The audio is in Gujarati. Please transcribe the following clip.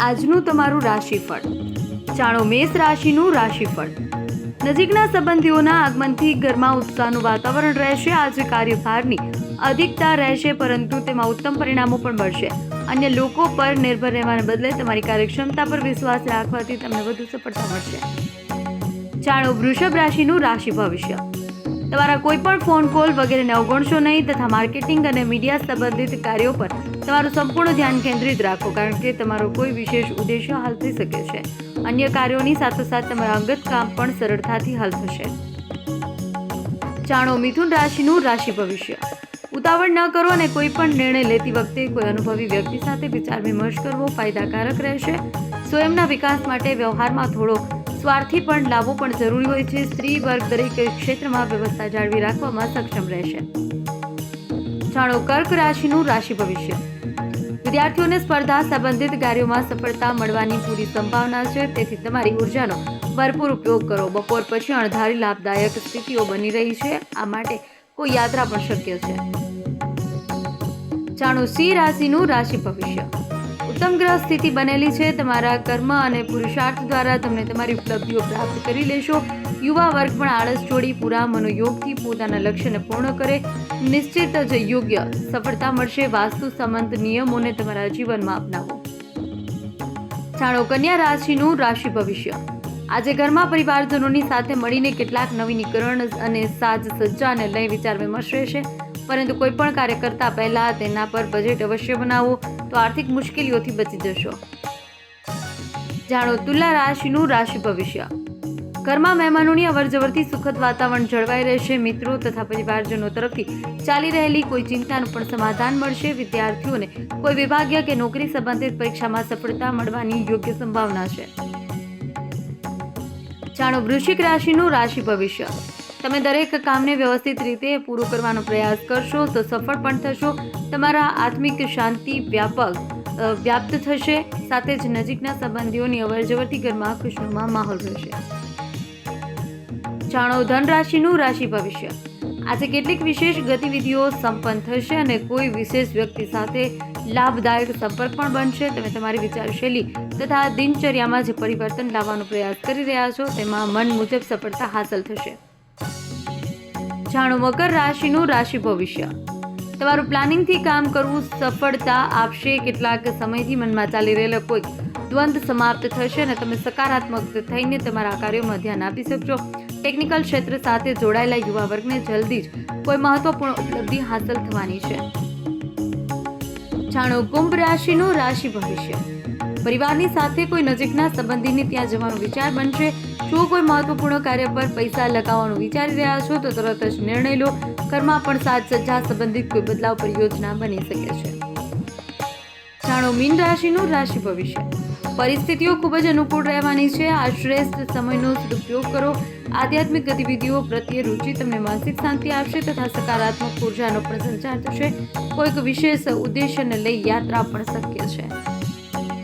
આજનું તમારું રાશિફળ. જાણો, મેષ રાશિનું રાશિફળ. નજીકના સંબંધીઓના આગમનથી ઘરમાં ઉત્સાહનું વાતાવરણ રહેશે, આજે કાર્યભારની અધિકતા રહેશે, પરંતુ તેમાં ઉત્તમ પરિણામો પણ મળશે. અન્ય લોકો પર નિર્ભર રહેવાને બદલે તમારી કાર્યક્ષમતા પર વિશ્વાસ રાખવાથી તમને વધુ સફળતા મળશે. જાણો, વૃષભ રાશિનું રાશિ ભવિષ્ય. તમારા કોઈ પણ ફોન કોલ વગેરેને અવગણશો નહીં તથા માર્કેટિંગ અને મીડિયા સંબંધિત કાર્યો પર તમારું સંપૂર્ણ ધ્યાન કેન્દ્રિત રાખો કારણ કે તમારો કોઈ વિશેષ ઉદ્દેશ્ય હાલ થઈ શકે છે. અન્ય કાર્યોની સાથોસાથ તમારા અંગત કામ પણ સરળતાથી હલ થશે. જાણો, મિથુન રાશિનું રાશિ ભવિષ્ય. ઉતાવળ ન કરો અને કોઈ પણ નિર્ણય લેતી વખતે કોઈ અનુભવી વ્યક્તિ સાથે વિચાર વિમર્શ કરવો ફાયદાકારક રહેશે. સ્વયંના વિકાસ માટે વ્યવહારમાં થોડો સ્વાર્થી પણ લાવવો પણ જરૂરી હોય છે. સ્ત્રી વર્ગ દરેક ક્ષેત્રમાં વ્યવસ્થા જાળવી રાખવામાં સક્ષમ રહેશે. જાણો, કર્ક રાશિનું રાશિ ભવિષ્ય. વિદ્યાર્થીઓને સ્પર્ધા સંબંધિત કાર્યોમાં સફળતા મળવાની પૂરી સંભાવના છે. તેથી તમારી ઉર્જાનો ભરપૂર ઉપયોગ કરો. બપોર પછી અણધારી લાભદાયક સ્થિતિઓ બની રહી છે. આ માટે કોઈ યાત્રા પણ શક્ય છે. જાણો સિંહ રાશિનું રાશિ ભવિષ્ય. ઉત્તમ ગ્રહ સ્થિતિ બનેલી છે. તમારા કર્મ અને પુરુષાર્થ દ્વારા તમને તમારી ઉપલબ્ધિઓ પ્રાપ્ત કરી લેશો. યુવા વર્ગ પણ આળસ છોડી પૂરા મનોયોગથી પોતાના લક્ષ્યને પૂર્ણ કરે. નિશ્ચિત જ યોગ્ય સફળતા મળશે. વાસ્તુ સંબંધ નિયમોને તમારા જીવનમાં અપનાવો. જાણો, કન્યા રાશિનું રાશિ ભવિષ્ય. આજે ઘરમાં પરિવારજનોની સાથે મળીને કેટલાક નવીનીકરણ અને સાજ સજ્જાને લઈ વિચાર વિમર્શ રહેશે. પરંતુ કોઈ પણ કાર્ય કરતા પહેલા તેના પર બજેટ અવશ્ય બનાવો તો આર્થિક મુશ્કેલીઓથી બચી જશો. જાણો, તુલા રાશિનું રાશિ ભવિષ્ય. ઘરમાં મહેમાનોની અવરજવરથી સુખદ વાતાવરણ જળવાઈ રહેશે, મિત્રો તથા પરિવારજનો તરફથી ચાલી રહેલી કોઈ ચિંતાનું પણ સમાધાન મળશે. વિદ્યાર્થીઓને કોઈ વિભાગીય કે નોકરી સંબંધિત પરીક્ષામાં સફળતા મળવાની યોગ્ય સંભાવના છે. જાણો, વૃશ્ચિક રાશિનું રાશિ ભવિષ્ય. તમે દરેક કામને વ્યવસ્થિત રીતે પૂરું કરવાનો પ્રયાસ કરશો, તો સફળ પણ થશો. તમારા આત્મિક શાંતિ વ્યાપક વ્યાપ્ત થશે. સાથે જ નજીકના સંબંધીઓની અવરજવરથી ઘરમાં ખુશનુમા માહોલ રહેશે. જાણો ધન રાશિનું રાશિ ભવિષ્ય. આજે કેટલીક વિશેષ ગતિવિધિઓ સંપન્ન થશે અને કોઈ વિશેષ વ્યક્તિ સાથે લાભદાયક સંપર્ક પણ બનશે. તમે તમારી વિચારશૈલી તથા દિનચર્યામાં જે પરિવર્તન લાવવાનો પ્રયાસ કરી રહ્યા છો, તેમાં મન મુજબ સફળતા હાંસલ થશે. જાણો મકર રાશિનું રાશિ ભવિષ્ય. તમારું પ્લાનિંગથી કામ કરવું સફળતા આપશે. કેટલાક સમયથી મનમાં ચાલી રહેલો કોઈ દ્વંદ સમાપ્ત થશે અને તમે સકારાત્મક થઈને તમારા કાર્યોમાં ધ્યાન આપી શકશો. ટેકનિકલ ક્ષેત્ર સાથે જોડાયેલા યુવા વર્ગને જલ્દી જ કોઈ મહત્વપૂર્ણ ઉપલબ્ધિ હાંસલ થવાની છે. જાણો, કુંભ રાશિનું રાશિ ભવિષ્ય. પરિવારની સાથે કોઈ નજીકના સંબંધીને ત્યાં જવાનો વિચાર બનશે. જો કોઈ મહત્વપૂર્ણ કાર્ય પર પૈસા લગાવવાનું વિચારી રહ્યા છો, તો તરત જ નિર્ણય લો. ઘરમાં પણ સાજ સજ્જા સંબંધિત કોઈ બદલાવ પરિયોજના બની શકે છે. જાણો, મીન રાશિનું રાશિ ભવિષ્ય. પરિસ્થિતિઓ ખૂબ જ અનુકૂળ રહેવાની છે. આ શ્રેષ્ઠ સમયનો સદુપયોગ કરો. આધ્યાત્મિક ગતિવિધિઓ પ્રત્યે રુચિ તમને માનસિક શાંતિ આપશે તથા સકારાત્મક ઉર્જાનો પણ સંચાર થશે. કોઈક વિશેષ ઉદ્દેશ્યને લઈ યાત્રા પણ શક્ય છે.